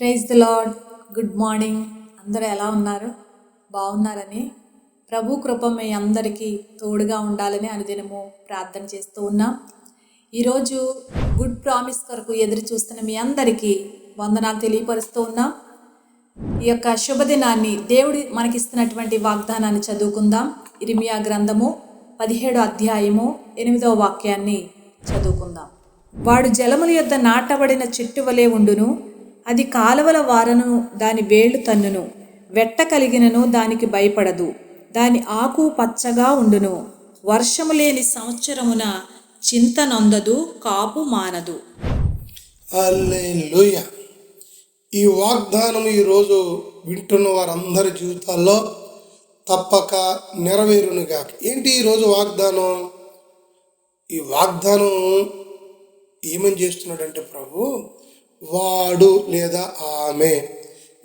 Praise the Lord good morning. అందరూ ఎలా ఉన్నారు? బాగున్నారని. ప్రభు కృప మీ అందరికీ తోడుగా ఉండాలని అనుదినము ప్రార్థన చేస్తూ ఉన్నాం. ఈరోజు గుడ్ ప్రామిస్ కొరకు ఎదురు చూస్తున్న మీ అందరికీ వందనాలు తెలియపరుస్తూ ఉన్నాం. ఈ యొక్క శుభదినాన్ని దేవుడి మనకిస్తున్నటువంటి వాగ్దానాన్ని చదువుకుందాం. ఇరిమియా గ్రంథము పదిహేడో అధ్యాయము ఎనిమిదవ వాక్యాన్ని చదువుకుందాం. వాడు జలముల యొద్ద నాటబడిన చెట్టు వలె ఉండును. అది కాలవల వారను దాని వేళ్ళు తన్నును. వెట్ట కలిగినను దానికి భయపడదు. దాని ఆకు పచ్చగా ఉండును. వర్షము లేని సంవత్సరమున చింత నొందదు కాపు మానదు. ఈ వాగ్దానం ఈరోజు వింటున్న వారందరి జీవితాల్లో తప్పక నెరవేరునుగా ఏంటి ఈరోజు వాగ్దానం? ఈ వాగ్దానం ఏమని చేస్తున్నాడంటే ప్రభు వాడు లేదా ఆమె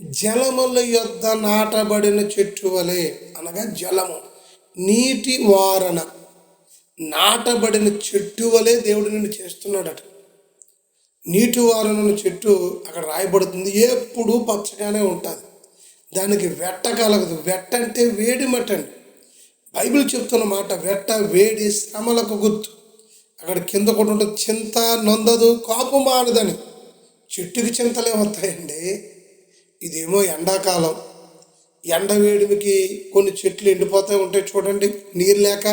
జలముల యొద్ద నాటబడిన చెట్టు వలె అనగా జలము నీటి వారణ. నాటబడిన చెట్టు వలె దేవుడు నిన్ను చేస్తున్నాడట. నీటి వారణ చెట్టు అక్కడ రాయబడుతుంది. ఎప్పుడూ పచ్చగానే ఉంటుంది. దానికి వెట్ట కలగదు. వెట్ట అంటే వేడి మట్టండి. బైబిల్ చెప్తున్న మాట వెట్ట వేడి శ్రమలకు గుర్తు. అక్కడ కింద కూడా ఉంటుంది చింత నొందదు కాపు మానదని. చెట్టుకి చింతలే వస్తాయండి. ఇదేమో ఎండాకాలం. ఎండ వేడిమికి కొన్ని చెట్లు ఎండిపోతూ ఉంటాయి చూడండి నీరు లేక.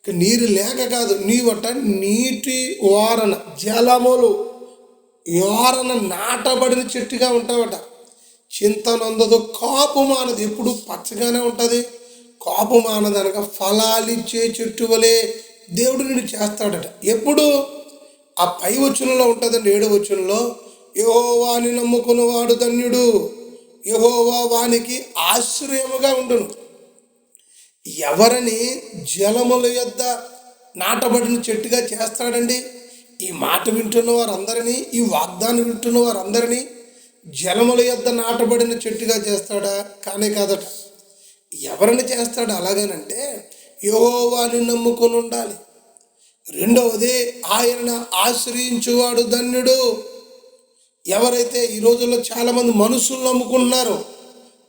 ఇక నీరు లేక కాదు నీవట నీటి వారణ జలములు వారణ నాటబడిన చెట్టుగా ఉంటావట. చింతనందదు కాపు మానదు ఎప్పుడు పచ్చగానే ఉంటుంది. కాపు మానదు అనగా ఫలాలిచ్చే చెట్టు వలె దేవుడు నిన్ను చేస్తాడట. ఎప్పుడు? ఆ పై వచనంలో ఉంటుందండి ఏడో వచనంలో యహోవాని నమ్ముకున్న వాడు ధన్యుడు. యహోవా వానికి ఆశ్రయముగా ఉండును. ఎవరిని జలముల యొద్ద నాటబడిన చెట్టుగా చేస్తాడండి? ఈ మాట వింటున్న వారందరినీ ఈ వాగ్దానం వింటున్న వారందరినీ జలముల యొద్ద నాటబడిన చెట్టుగా చేస్తాడా? కానే కాదట. ఎవరిని చేస్తాడు? అలాగనంటే యహోవాని నమ్ముకొని ఉండాలి. రెండవది ఆయన ఆశ్రయించువాడు ధన్యుడు. ఎవరైతే ఈ రోజుల్లో చాలామంది మనుషులు నమ్ముకుంటున్నారో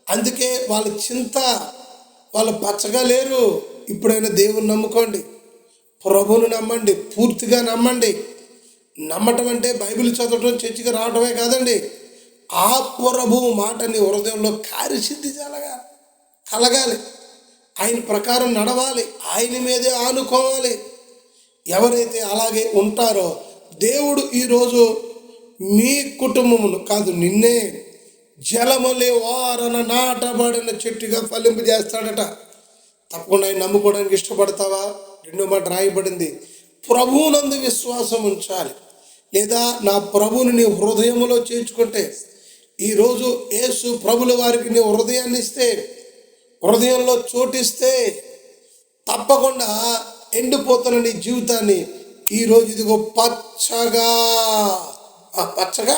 అందుకే వాళ్ళ చింత వాళ్ళు పచ్చగా లేరు. ఇప్పుడైనా దేవుని నమ్ముకోండి. ప్రభువును నమ్మండి. పూర్తిగా నమ్మండి. నమ్మటం అంటే బైబిల్ చదవటం చర్చికి రావటమే కాదండి. ఆ ప్రభు మాటని హృదయంలో కార్యసిద్ధి కలగాలి కలగాలి. ఆయన ప్రకారం నడవాలి. ఆయన మీదే ఆనుకోవాలి. ఎవరైతే అలాగే ఉంటారో దేవుడు ఈరోజు మీ కుటుంబమును కాదు నిన్నే జలములే వారన నాటబడిన చెట్టుగా ఫలింపు చేస్తాడట. తప్పకుండా ఆయన నమ్ముకోవడానికి ఇష్టపడతావా? రెండో మాట రాయబడింది ప్రభువునందు విశ్వాసం ఉంచాలి. లేదా నా ప్రభుని నీ హృదయములో చేర్చుకుంటే ఈరోజు యేసు ప్రభుల వారికి నీ హృదయాన్ని ఇస్తే హృదయంలో చోటిస్తే తప్పకుండా ఎండిపోతున్న నీ జీవితాన్ని ఈరోజు ఇదిగో పచ్చగా పచ్చగా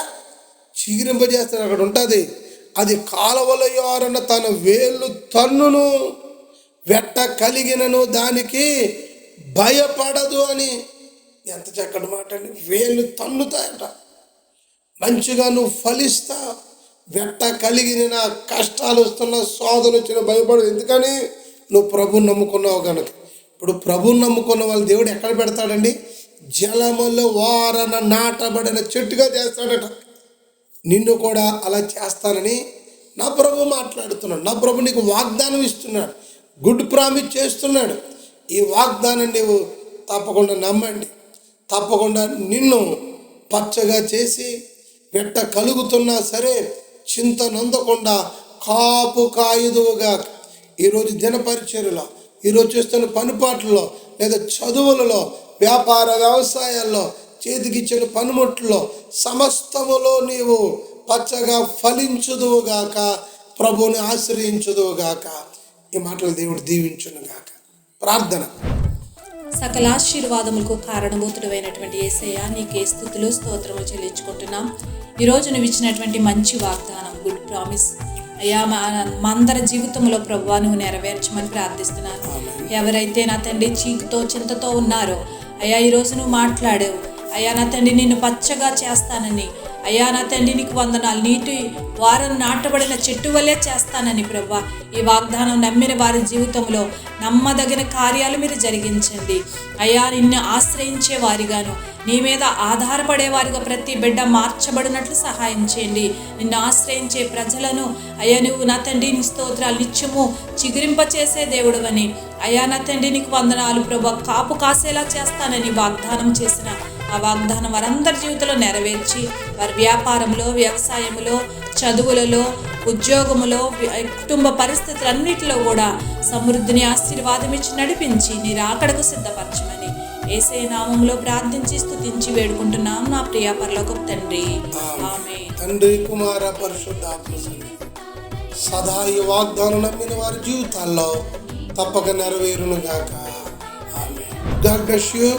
చీరింపజేస్తాడు అక్కడ ఉంటుంది అది కాలవల యోరన తన వేళ్ళు తన్నును వెట్ట కలిగినను దానికి భయపడదు అని. ఎంత చక్కటి మాట అండి. వేళ్ళు తన్నుతాయట. మంచిగా నువ్వు ఫలిస్తా. వెట్ట కలిగిన కష్టాలు వస్తున్న సోదలు వచ్చిన భయపడదు ఎందుకని? నువ్వు ప్రభు నమ్ముకున్నావు కనుక ఇప్పుడు ప్రభువు నమ్ముకున్న వాళ్ళు దేవుడు ఎక్కడ పెడతాడండి? జలములో వారన నాటబడిన చెట్టుగా చేస్తాడట. నిన్ను కూడా అలా చేస్తానని నా ప్రభు మాట్లాడుతున్నాడు. నా ప్రభు నీకు వాగ్దానం ఇస్తున్నాడు. గుడ్ ప్రామిస్ చేస్తున్నాడు. ఈ వాగ్దానం నీవు తప్పకుండా నమ్మండి. తప్పకుండా నిన్ను పచ్చగా చేసి వెట్ట కలుగుతున్నా సరే చింత నొందకుండా కాపు కాయుదువుగా ఈరోజు దినపరిచర్యలో ఈరోజు చేస్తున్న పనిపాట్లలో లేదా చదువులలో వ్యాపార వ్యవసాయాల్లో చేతికిచ్చిన పనిముట్లో సమస్తములో నీవు పచ్చగా ఫలించుదువుగాక ప్రభుని ఆశ్రయించుదువుగాక. ఈ మాటలు దేవుడు దీవించునుగాక. ప్రార్థన. సకల ఆశీర్వాదములకు కారణభూతుడైనటువంటి ఏసయ్య నీకే స్థుతులు స్తోత్రములు చెల్లించుకుంటున్నాం. ఈరోజు నువ్వు ఇచ్చినటువంటి మంచి వాగ్దానం గుడ్ ప్రామిస్. అయ్యా మా మా అందరి జీవితంలో ప్రభు నువ్వు నెరవేర్చమని ప్రార్థిస్తున్నాను. ఎవరైతే నా తండ్రి చీకుతో చింతతో ఉన్నారో అయ్యా ఈరోజు నువ్వు మాట్లాడావు. అయ్యా నా తండ్రి నిన్ను పచ్చగా చేస్తానని అయ్యా నా తండ్రి నీకు వందనాలు. నీటి వారం నాటబడిన చెట్టు వల్లే చేస్తానని ప్రభా ఈ వాగ్దానం నమ్మిన వారి జీవితంలో నమ్మదగిన కార్యాలు మీరు జరిగించండి. అయ్యా నిన్ను ఆశ్రయించే వారిగాను నీ మీద ఆధారపడేవారిగా ప్రతి బిడ్డ మార్చబడినట్లు సహాయం చేయండి. నిన్ను ఆశ్రయించే ప్రజలను అయ్యా నువ్వు నా తండ్రి నీ స్తోత్రాలు నిత్యము చిగురింపచేసే దేవుడు అని అయ్యా నా తండ్రి నీకు వందనాలు ప్రభా కాపు కాసేలా చేస్తానని వాగ్దానం చేసిన ఆ వాగ్దానం వారందరి జీవితంలో నెరవేర్చి వారి వ్యాపారంలో వ్యవసాయంలో చదువులలో ఉద్యోగములో కుటుంబ పరిస్థితులన్నిటిలో కూడా సమృద్ధిని ఆశీర్వాదం ఇచ్చి నడిపించి నీ రాకడకు సిద్ధపరచమని ఏసే నామంలో ప్రార్థించి స్తుతించి వేడుకుంటున్నాం నా ప్రియ పరలోకపు తండ్రి. ఆమె తండ్రి కుమార పరిశుద్ధాత్మ సన్నిధి. సదా ఈ వాగ్దానం నమ్మిన వారి జీవితాల్లో తప్పక నెరవేరును గాక ఆమె గాడ్ బ్లెస్ యూ.